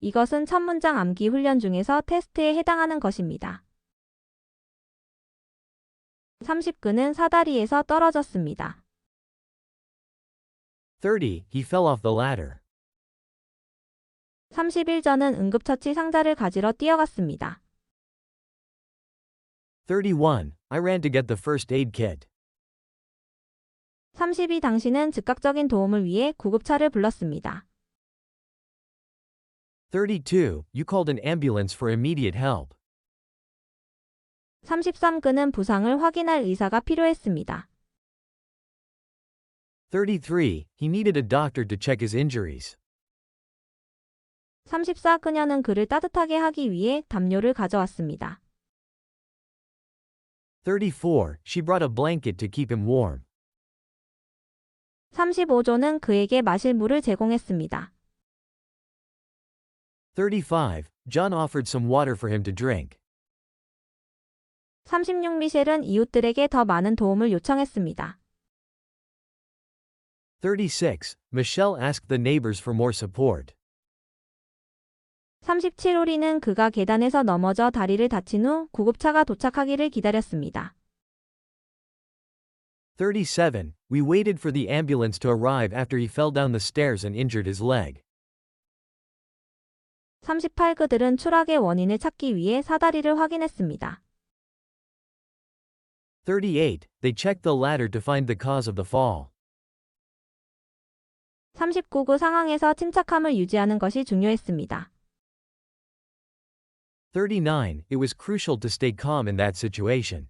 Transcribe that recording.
이것은 첫 문장 암기 훈련 중에서 테스트에 해당하는 것입니다. 30그는 사다리에서 떨어졌습니다. 30. He fell off the ladder. 31저는 응급처치 상자를 가지러 뛰어갔습니다. 31. I ran to get the first aid kit. 32 당신은 즉각적인 도움을 위해 구급차를 불렀습니다. 32. You called an ambulance for immediate help. 33 그는 부상을 확인할 의사가 필요했습니다. 33. He needed a doctor to check his injuries. 34 그녀는 그를 따뜻하게 하기 위해 담요를 가져왔습니다. 34. She brought a blanket to keep him warm. 35조는 그에게 마실 물을 제공했습니다. 35. John offered some water for him to drink. 36 미셸은 이웃들에게 더 많은 도움을 요청했습니다. 36. Michelle asked the neighbors for more support. 37 우리는 그가 계단에서 넘어져 다리를 다친 후 구급차가 도착하기를 기다렸습니다. 37. We waited for the ambulance to arrive after he fell down the stairs and injured his leg. 38 그들은 추락의 원인을 찾기 위해 사다리를 확인했습니다. 38. They checked the ladder to find the cause of the fall. 39그 상황에서 침착함을 유지하는 것이 중요했습니다. 39. It was crucial to stay calm in that situation.